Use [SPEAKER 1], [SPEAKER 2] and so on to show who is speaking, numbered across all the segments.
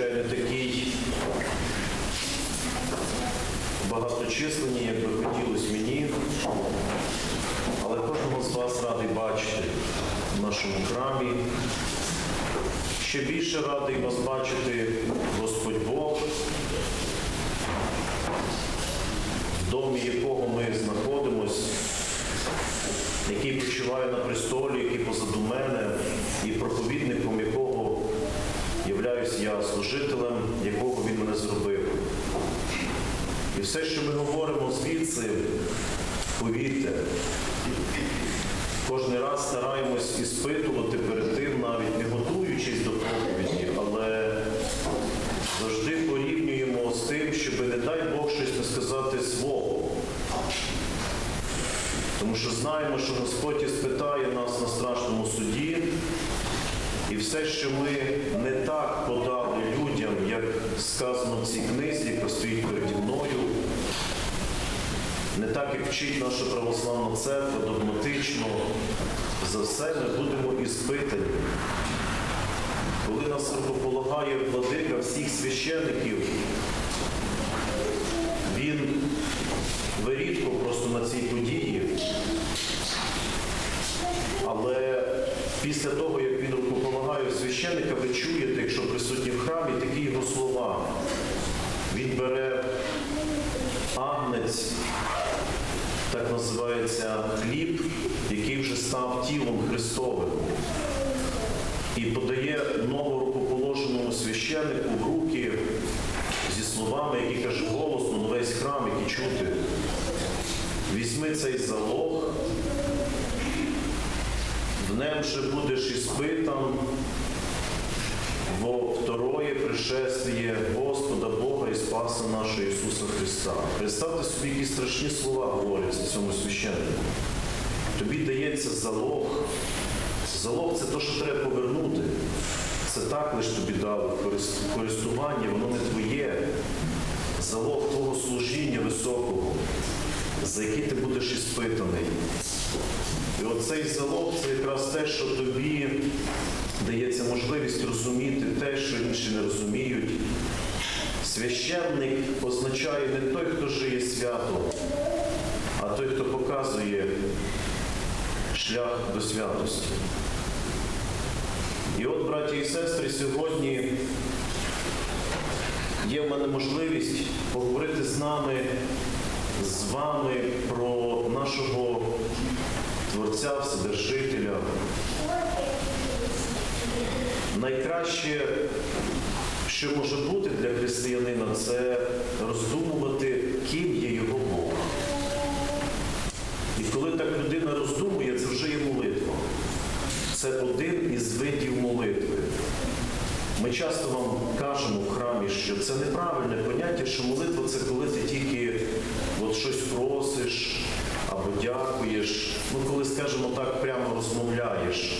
[SPEAKER 1] не такий багаточисленний, як би хотілося мені, але кожного з вас радий бачити в нашому храмі. Ще більше радий вас бачити, Господь Бог, в домі якого ми знаходимось, який почиває на престолі, який позаду мене, являюсь я, служителем, якого він мене зробив. І все, що ми говоримо звідси, повірте, кожен раз стараємось іспитувати перед тим, навіть не готуючись до проповіді, але завжди порівнюємо з тим, щоб, не дай Бог, щось не сказати свого. Тому що знаємо, що Господь іспитає нас на страшному суді, і все, що ми не так подали людям, як сказано в цій книзі, яка стоїть переді мною, не так, як вчить наша православна церква догматично, за все ми будемо іспитані. Коли нас рукополагає владика всіх священиків, він ви рідко просто на цій події, але після того, як священника, ви чуєте, якщо присутні в храмі, такі його слова. Він бере агнець, так називається хліб, який вже став тілом Христовим. І подає новорукоположеному священнику в руки зі словами, які каже голосно, на весь храм, які чути. Візьми цей залог, в нем же будеш іспитан во второе пришествие Господа Бога і Спаса нашого Ісуса Христа. Представте собі, які страшні слова говоряться цьому священнику. Тобі дається залог. Залог це те, що треба повернути. Це так лиш тобі дали користування, воно не твоє. Залог твого служіння високого, за який ти будеш іспитаний. І оцей залог це якраз те, що тобі дається можливість розуміти те, що інші не розуміють. Священник означає не той, хто жиє свято, а той, хто показує шлях до святості. І от, браті і сестри, сьогодні є в мене можливість поговорити з нами, з вами про нашого Творця, Вседержителя. Найкраще, що може бути для християнина, це роздумувати, ким є його Бог. І коли так людина роздумує, це вже є молитва. Це один із видів молитви. Ми часто вам кажемо в храмі, що це неправильне поняття, що молитва це коли ти тільки от щось просиш або дякуєш. Ну, коли, скажімо так, прямо розмовляєш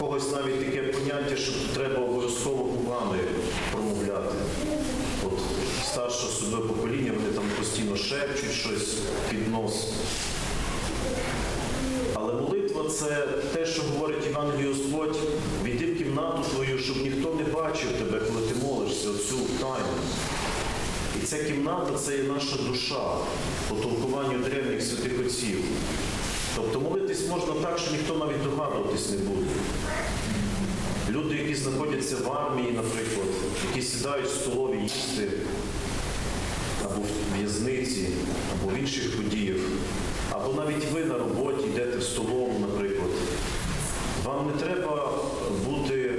[SPEAKER 1] когось навіть таке поняття, що треба обов'язково губами промовляти. От старше судове покоління, вони там постійно шепчуть щось під нос. Але молитва це те, що говорить Євангелій Господь, війди в кімнату твою, щоб ніхто не бачив тебе, коли ти молишся, оцю тайну. І ця кімната це є наша душа по толкуванню древніх святих отців. Тобто молитись можна так, що ніхто навіть догадуватись не буде. Люди, які знаходяться в армії, наприклад, які сідають в столові їсти, або в в'язниці, або в інших подіях, або навіть ви на роботі йдете в столову, наприклад. Вам не треба бути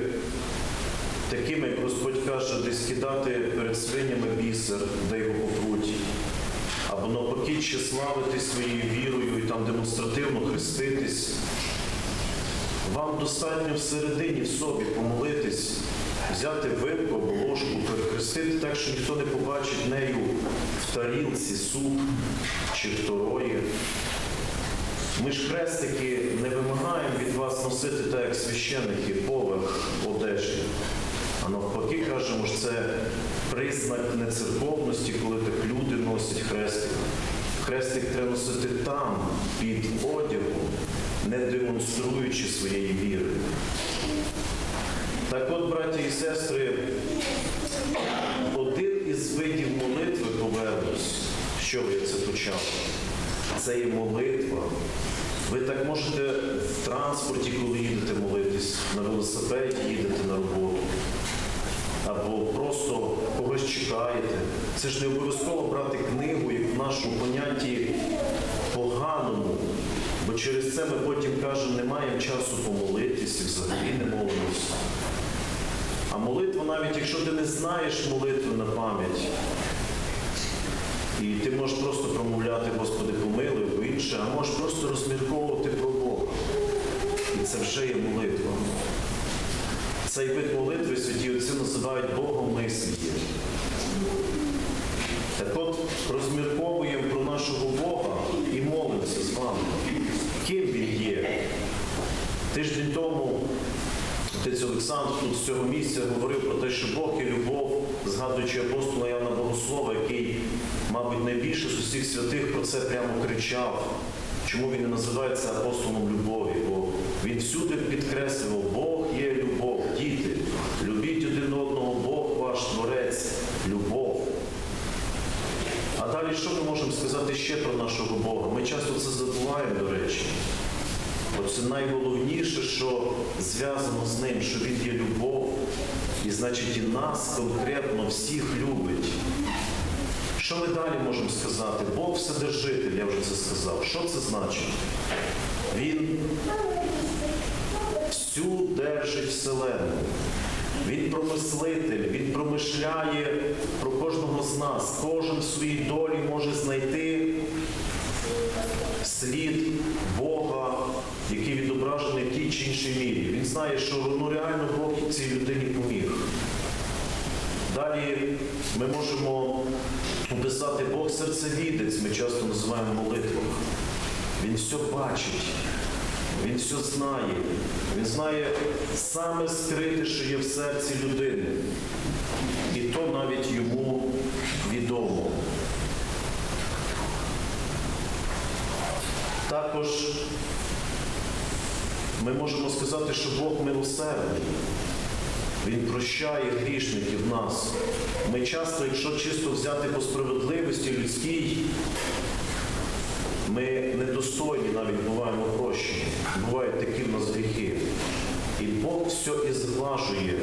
[SPEAKER 1] такими, як Господь каже, десь кидати перед свинями бісер, де його навпаки, славитись своєю вірою і там демонстративно хреститись. Вам достатньо всередині в собі помолитись, взяти вилку або ложку, перехрестити так, що ніхто не побачить нею в тарілці суп чи в торої. Ми ж хрестики не вимагаємо від вас носити так, як священники, поверх одежі. А навпаки, кажемо, що це признак нецерковності, коли так люди носять хрестик. Хрестик треба носити там, під одягом, не демонструючи своєї віри. Так от, браті і сестри, один із видів молитви повернусь, що я це почав. Це є молитва. Ви так можете в транспорті, коли їдете молитись, на велосипеді їдете на роботу. Або просто когось чекаєте. Це ж не обов'язково брати книгу, як в нашому понятті поганому. Бо через це ми потім кажемо, не маємо часу помолитись і взагалі не молимося. А молитва, навіть якщо ти не знаєш молитви на пам'ять, і ти можеш просто промовляти, Господи, помилуй або інше, а можеш просто розмірковувати про Бога. І це вже є молитва. Цей вид молитви святі отці називають Богом мислі. Так от розмірковуємо про нашого Бога і молимося з вами. Ким Він є? Тиждень тому отець Олександр тут з цього місця говорив про те, що Бог є любов, згадуючи апостола Яна Богослова, який, мабуть, найбільше з усіх святих про це прямо кричав. Чому він не називається апостолом любові? Бо він всюди підкреслював, Бог є любов, діти, любіть один одного, Бог ваш творець, любов. А далі що ми можемо сказати ще про нашого Бога? Ми часто це забуваємо, до речі. Оце найголовніше, що зв'язано з ним, що він є любов, і значить і нас конкретно всіх любить. Що ми далі можемо сказати? Бог вседержитель, я вже це сказав. Що це значить? Він всю держить вселену. Він промислитель, він промишляє про кожного з нас. Кожен в своїй долі може знайти слід Бога, який відображений в тій чи іншій мірі. Він знає, що ну, реально Бог цій людині поміг. Далі ми можемо описати Бог серцевідець, ми часто називаємо молитвах. Він все бачить, він все знає. Він знає саме скрите, що є в серці людини. І то навіть йому відомо. Також ми можемо сказати, що Бог милосердний. Він прощає грішників нас. Ми часто, якщо чисто взяти по справедливості людській, ми недостойні навіть буваємо прощені. Бувають такі в нас гріхи. І Бог все і зглажує,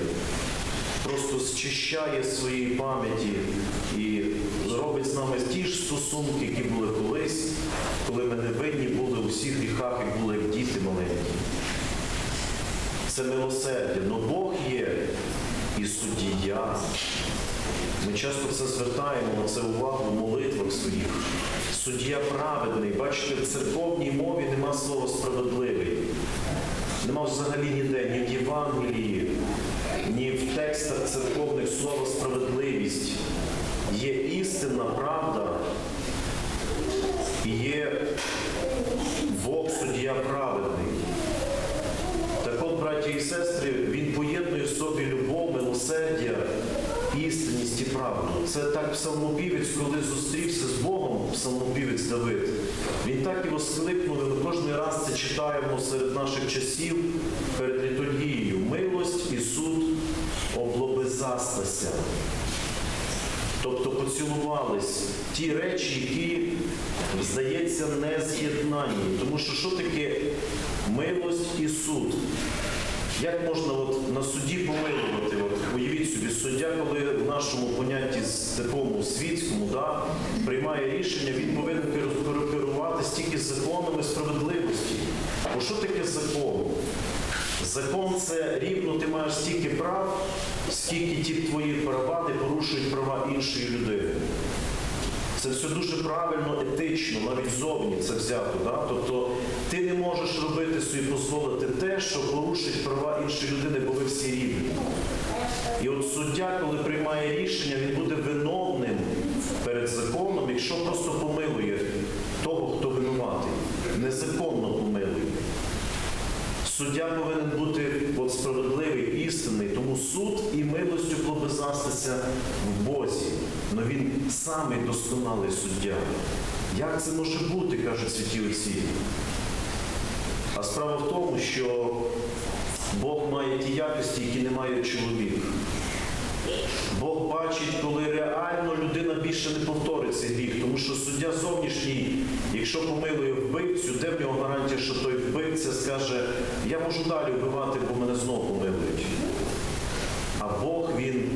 [SPEAKER 1] просто зчищає своїй пам'яті і робить з нами ті ж стосунки, які були колись, коли ми не винні були у всіх гріхах і були як діти маленькі. Це милосердя. Но Бог є і суддя. Ми часто це звертаємо на це увагу в молитвах своїх. Суддя праведний. Бачите, в церковній мові нема слова справедливий. Нема взагалі ніде, ні в Євангелії, ні в текстах церковних слова справедливість. Є істинна правда і є Бог суддя праведний. Так от, браті і сестри, він поєднує в собі любов, милосердя, правду. Це так псалмопівець, коли зустрівся з Богом, псалмопівець Давид. Він так і воскликнув, і ми кожен раз це читаємо серед наших часів перед літургією. Милость і суд облобизастася. Тобто поцілувались ті речі, які, здається, не з'єднані. Тому що що таке милость і суд? Як можна от на суді помилувати? Уявіть собі, суддя, коли в нашому понятті такому світському да, приймає рішення, він повинен кер- керуватися тільки законами справедливості. Бо що таке закон? Закон це рівно ти маєш стільки прав, скільки ті твої права не порушують права іншої людини. Це все дуже правильно, етично, навіть зовні це взято. Да? Тобто ти не можеш робити собі дозволити те, що порушить права іншої людини, бо ви всі рівні. І от суддя, коли приймає рішення, він буде виновним перед законом, якщо просто помилує того, хто винуватий. Незаконно помилує. Суддя повинен бути от справедливий, істинний, тому суд і милостю клопизастися в Бозі. Но він самий досконалий суддя. Як це може бути, кажуть святі отці? А справа в тому, що Бог має ті якості, які не має чоловік. Бог бачить, коли реально людина більше не повторить цей гріх, тому що суддя зовнішній, якщо помилує вбивцю, де в нього гарантія, що той вбивця скаже, я можу далі вбивати, бо мене знову помилують. А Бог він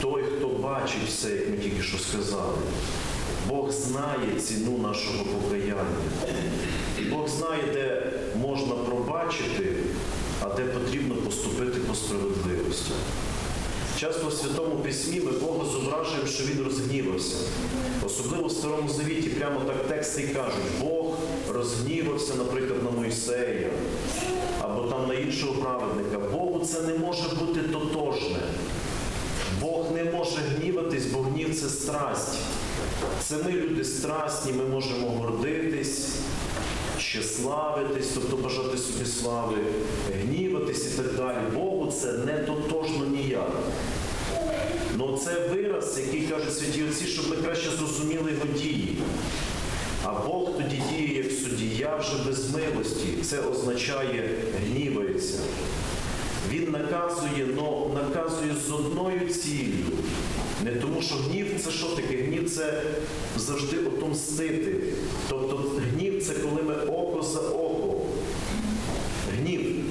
[SPEAKER 1] той, хто бачить все, як ми тільки що сказали. Бог знає ціну нашого покаяння. І Бог знає, де можна пробачити, а де потрібно поступити по справедливості. Часто в Святому Письмі ми Бога зображуємо, що Він розгнівався. Особливо в Старому Завіті прямо так тексти і кажуть, Бог розгнівався, наприклад, на Мойсея або там на іншого праведника. Богу це не може бути тотожне. Бог не може гніватись, бо гнів це страсть. Це ми люди страстні, ми можемо гордитись, щеславитись, тобто бажати собі слави, гніватись і так далі. Це не тотожно ніяк. Ну це вираз, який кажуть святі отці, щоб ми краще зрозуміли його дії. А Бог тоді діє як суддя вже без милості. Це означає гнівається. Він наказує, але наказує з одною ціллю. Не тому, що гнів це що таке? Гнів це завжди отомстити. Тобто гнів це коли ми око за око.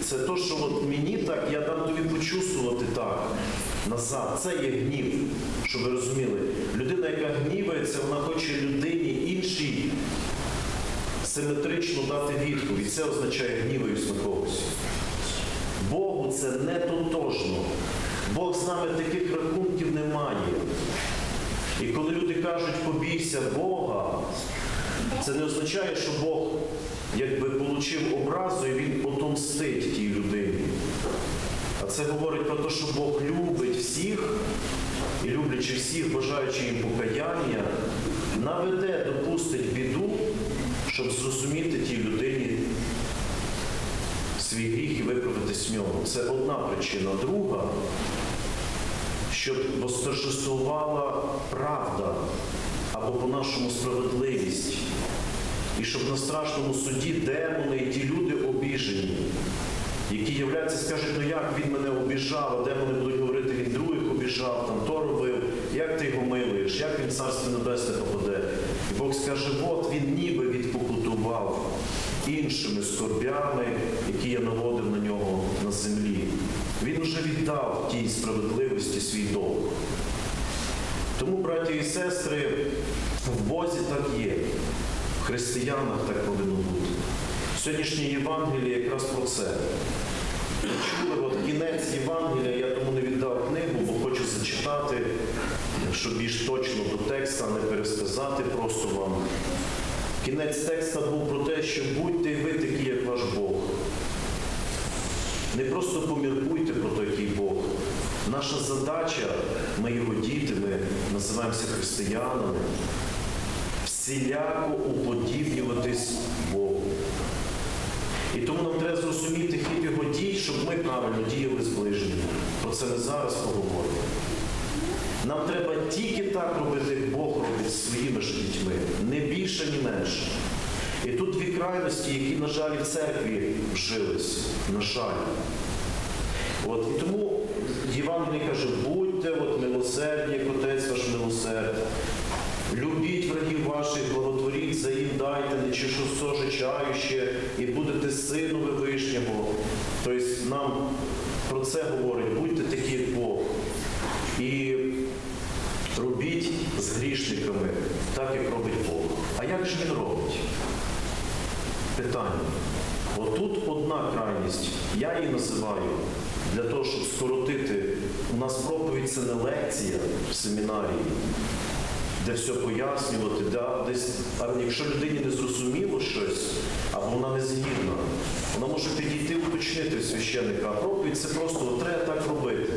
[SPEAKER 1] Це то, що от мені так, я дам тобі почувствувати так назад. Це є гнів, щоб ви розуміли. Людина, яка гнівається, вона хоче людині іншій симетрично дати відповідь. Це означає гніваюсь на когось. Богу це не тотожно. Бог з нами таких рахунків не має. І коли люди кажуть, побійся Бога, це не означає, що Бог якби отримав образу і він отомстить тій людині. А це говорить про те, що Бог любить всіх і люблячи всіх, бажаючи їм покаяння, наведе, допустить біду, щоб зрозуміти тій людині свій гріх і виправитись в ньому. Це одна причина. Друга, щоб восторжествувала правда або по-нашому справедливість. І щоб на страшному суді демони і ті люди обіжені, які являються, скажуть, ну як він мене обіжав, а демони будуть говорити, він других обіжав, там то робив, як ти його милуєш, як він царство небесне попаде. І Бог скаже, от він ніби відпокутував іншими скорбями, які я наводив на нього на землі. Він уже віддав тій справедливості свій долг. Тому, браті і сестри, в Бозі так є, християнах так повинно бути. Сьогоднішнє Євангеліє якраз про це. Чули, от кінець Євангелія, я тому не віддав книгу, бо хочу зачитати, щоб більш точно до текста, не пересказати просто вам. Кінець текста був про те, що будьте і ви такі, як ваш Бог. Не просто поміркуйте про той, Бог. Наша задача, ми його діти, ми називаємося християнами, всіляко уподібнюватись Богу. І тому нам треба зрозуміти хід його дій, щоб ми правильно діяли з ближніми. Про це ми зараз поговоримо. Нам треба тільки так робити, як Бог робить своїми ж дітьми, не більше, ні менше. І тут дві крайності, які, на жаль, в церкві вжились. На жаль. От, і тому Євангелій каже, будьте от, милосердні, як отець ваш милосерд. Любіть врагів ваших, благотворіть, заїдайте, не чи що сожичаюче, і будете сину Вишнього. Тобто нам про це говорить, будьте такі, як Бог. І робіть з грішниками так, як робить Бог. А як же він робить? Питання. Отут одна крайність, я її називаю для того, щоб скоротити. У нас проповідь це не лекція в семінарії, де все пояснювати, де десь, а якщо людині не зрозуміло щось, або вона не згідна, вона може підійти уточнити священника, а проповідь це просто от треба так робити.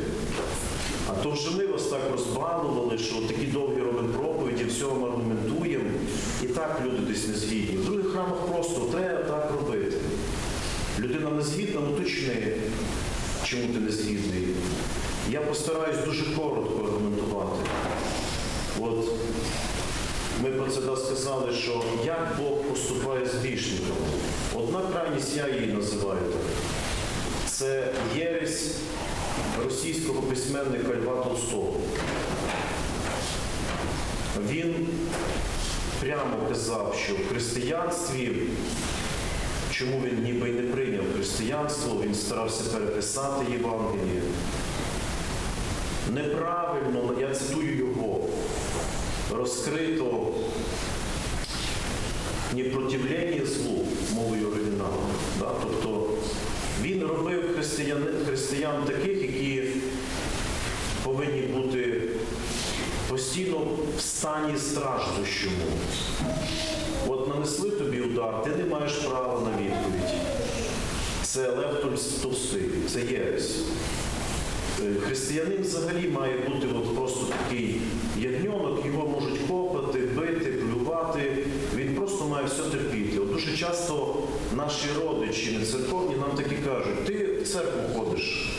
[SPEAKER 1] А то вже ми вас так розбалували, що такі довгі робимо проповіді, все вам аргументуємо, і так люди десь не згідні. В других храмах просто треба так робити. Людина не згідна, ну точни, чому ти не згідний. Я постараюсь дуже коротко аргументувати. От ми про це сказали, що як Бог поступає з грішниками. Одна крайність я її називаю це єресь російського письменника Льва Толстого. Він прямо казав, що в християнстві, чому він ніби й не прийняв християнство, він старався переписати Євангеліє. Неправильно, я цитую його, розкрито непротивлення злу мовою оригіналу. Да? Тобто він робив християн, християн таких, які повинні бути постійно в стані страждущому. От нанесли тобі удар, ти не маєш права на відповідь. Це Лев Толстий, це єресь. Е, Християнин взагалі має бути от просто такий ягньонок, його можуть копати, бити, плювати. Він просто має все терпіти. От дуже часто наші родичі не церковні нам такі кажуть, ти в церкву ходиш,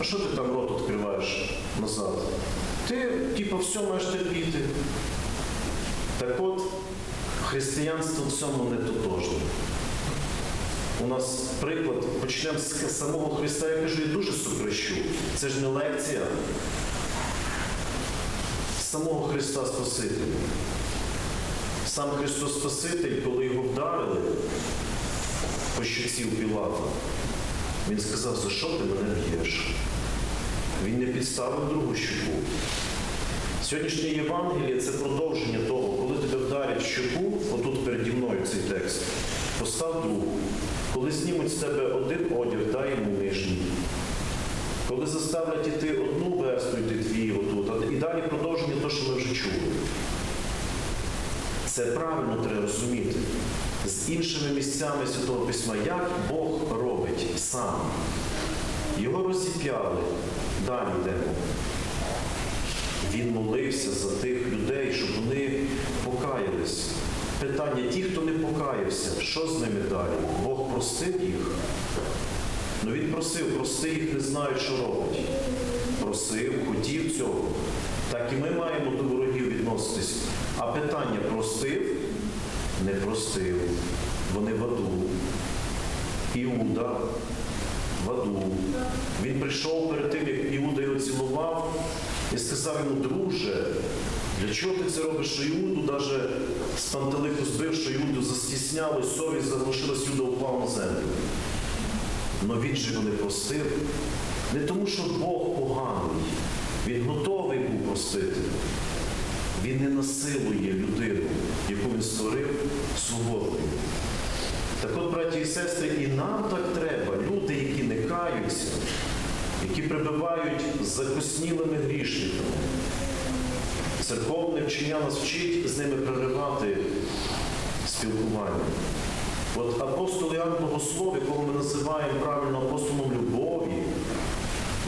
[SPEAKER 1] а що ти там рот відкриваєш назад? Ти, типу, все маєш терпіти. Так от, християнство в цьому не тотожне. Нас приклад, почнемо з самого Христа, я кажу, і дуже сокращу. Це ж не лекція самого Христа Спасителя. Сам Христос Спаситель, коли його вдарили по щоці у Пілата, він сказав, за що ти мене б'єш? Він не підставив другу щоку. Сьогоднішнє Євангеліє це продовження того, коли тебе вдарять щоку, отут переді мною цей текст, постав другу. Коли знімуть з тебе один одяг, дай йому нижній. Коли заставлять іти одну версту йти твій отут, і далі продовження того, що ми вже чули. Це правильно треба розуміти. З іншими місцями Святого Письма, як Бог робить сам. Його розіп'яли. Далі йдемо. Він молився за тих людей, щоб вони покаялись. Питання, ті, хто не покаявся, що з ними далі? Бог простив їх? Ну він просив, прости їх, не знають, що робить. Просив, хотів цього. Так і ми маємо до ворогів відноситись. А питання простив? Не простив. Вони в аду. Іуда в аду. Він прийшов перед тим, як Іуда його цілував, і сказав йому, друже, для чого ти це робиш, що Іуду навіть з пантелику збив, що Іуду застісняли, совість заглушилась, Іуда упав на землю. Но він же його не простив. Не тому, що Бог поганий. Він готовий був простити. Він не насилує людину, яку він створив свободною. Так от, браті і сестри, і нам так треба, люди, які не каються, які прибивають закоснілими грішниками. Церковне вчення нас вчить з ними проривати спілкування. От апостол Іоанн Богослов, якого ми називаємо правильно апостолом любові,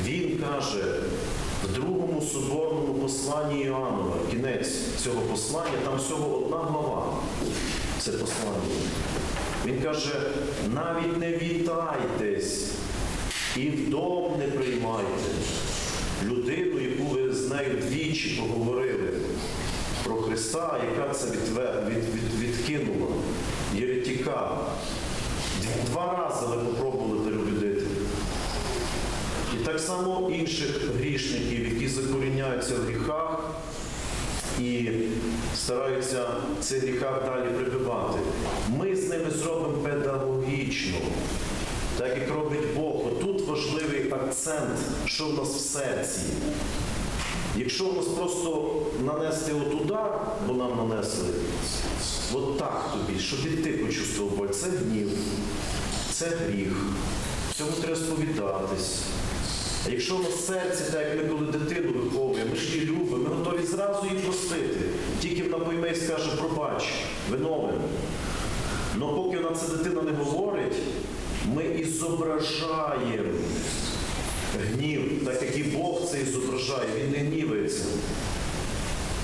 [SPEAKER 1] він каже в другому соборному посланні Іоаннова, кінець цього послання, там всього одна глава. Це послання. Він каже, навіть не вітайтесь і в дом не приймайте людину, яку ви нею двічі поговорили про Христа, яка це відвер... від... від... відкинула, єретіка. Два рази ви попробували переубедити. І так само інших грішників, які закоріняються в гріхах і стараються в цих гріхах далі прибивати. Ми з ними зробимо педагогічно, так як робить Бог. Тут важливий акцент, що в нас в серці. Якщо нас просто нанести от удар, бо нам нанесли, от так тобі, щоб і ти почувствував боль, це гнів, це гріх. Цьому треба сповідатись. А якщо в нас серце, так як ми коли дитину виховуємо, ми ж її любимо, ми готові зразу її простити. Тільки вона пойме і скаже, пробач, виновен. Але поки вона ця дитина не говорить, ми і зображаємо гнів, так як і Бог це зображає, він не гнівається.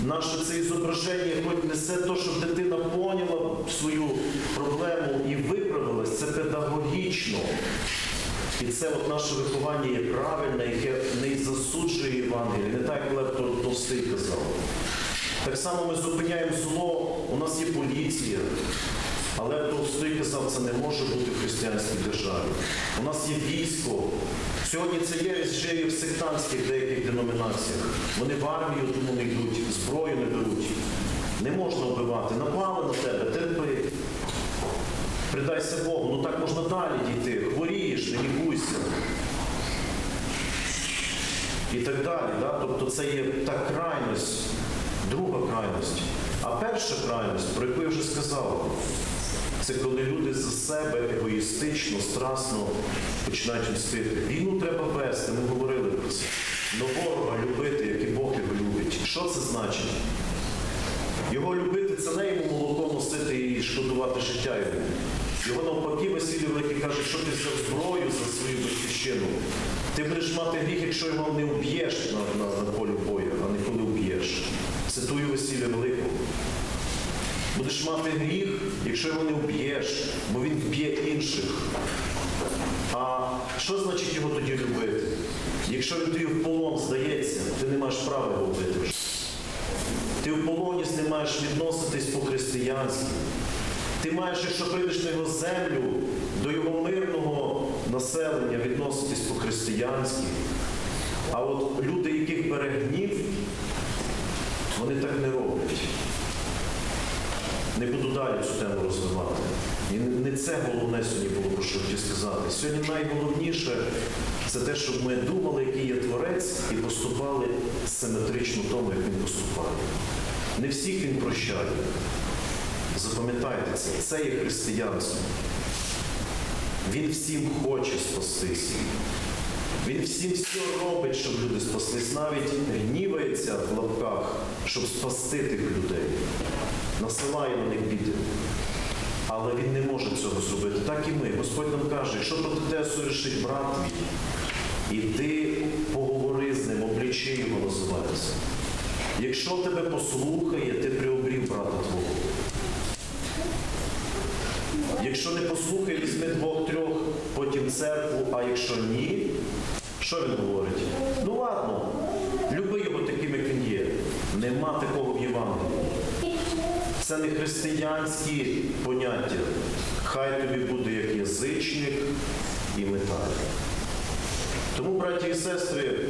[SPEAKER 1] Наше це зображення хоч несе те, щоб дитина поняла свою проблему і виправилась, це педагогічно. І це от наше виховання є правильне, яке не засуджує Євангеліє, не так як Лев Толстий казав. Так само ми зупиняємо зло, у нас є поліція. Але Толстой казав, це не може бути в християнській державі. У нас є військо. Сьогодні це є ще і в сектантських деяких деномінаціях. Вони в армію тому не йдуть, зброю не беруть. Не можна вбивати. Напали на тебе, терпи. Придайся Богу, ну так можна далі дійти. Хворієш, не лікуйся. І так далі. Да? Тобто це є та крайність, друга крайність. А перша крайність, про яку я вже сказав, це коли люди за себе егоїстично, страсно починають мстити. Війну треба вести, ми говорили про це. Но ворога любити, як і Бог його любить. Що це значить? Його любити це не йому молоко носити і шкодувати життя йому. Його навпаки Василій Великий каже, що ти взяв зброю за свою батьківщину. Ти будеш мати гріх, якщо його не вб'єш на, на, на полі бою, а не коли вб'єш. Цитую Василя Великого. Будеш мати гріх, якщо його не вб'єш, бо він вб'є інших. А що значить його тоді любити? Якщо він тобі в полон здається, ти не маєш права його вбити. Ти в полоні ним маєш відноситись по-християнськи. Ти маєш, якщо прийдеш на його землю, до його мирного населення відноситись по-християнськи. А от люди, яких бере гнів, вони так не роблять. Не буду далі цю тему розвивати. І не це головне сьогодні було, про що хотів сказати. Сьогодні найголовніше це те, щоб ми думали, який є творець, і поступали симетрично тому, як він поступає. Не всіх він прощає. Запам'ятайте це, це є християнство. Він всім хоче спастись. Він всім все робить, щоб люди спаслись. Навіть гнівається в лапках, щоб спасти тих людей. Насилає на них біди. Але він не може цього зробити. Так і ми. Господь нам каже, якщо проти тебе сорішить брат твій, іди поговори з ним, облічи його називається. Якщо тебе послухає, ти приобрів брата твого. Якщо не послухає, візьми двох-трьох, потім церкву, а якщо ні, що він говорить? Ну ладно, люби його таким, як він є. Нема такого в Євангелії. Це не християнські поняття. Хай тобі буде як язичник і металь. Тому, браті і сестри,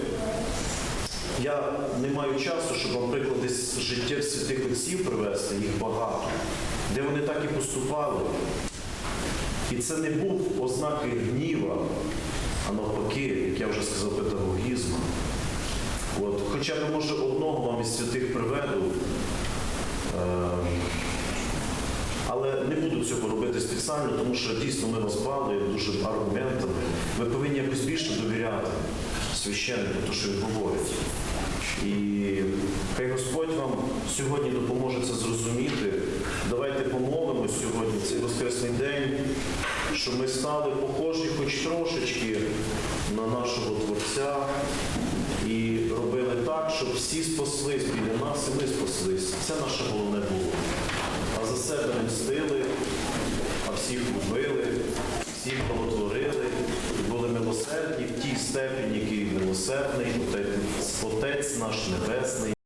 [SPEAKER 1] я не маю часу, щоб вам приклади з життя святих отців привести, їх багато, де вони так і поступали. І це не був ознаки гніва, а навпаки, як я вже сказав, педагогізму. От, хоча б, може, одного вам із святих приведу. Е, але не буду цього робити спеціально, тому що дійсно ми балуємо дуже аргументами. Ви повинні якось більше довіряти священнику, то що він говорить. І хай Господь вам сьогодні допоможе це зрозуміти. Давайте помолимось сьогодні, цей воскресний день, щоб ми стали похожі хоч трошечки на нашого Творця і робили так, щоб всі спаслись біля нас і ми спаслись. Це наше головне було. Себе не мстили, а всіх любили, всіх благотворили, і були милосердні в тій степені, який милосердний, Отець наш Небесний.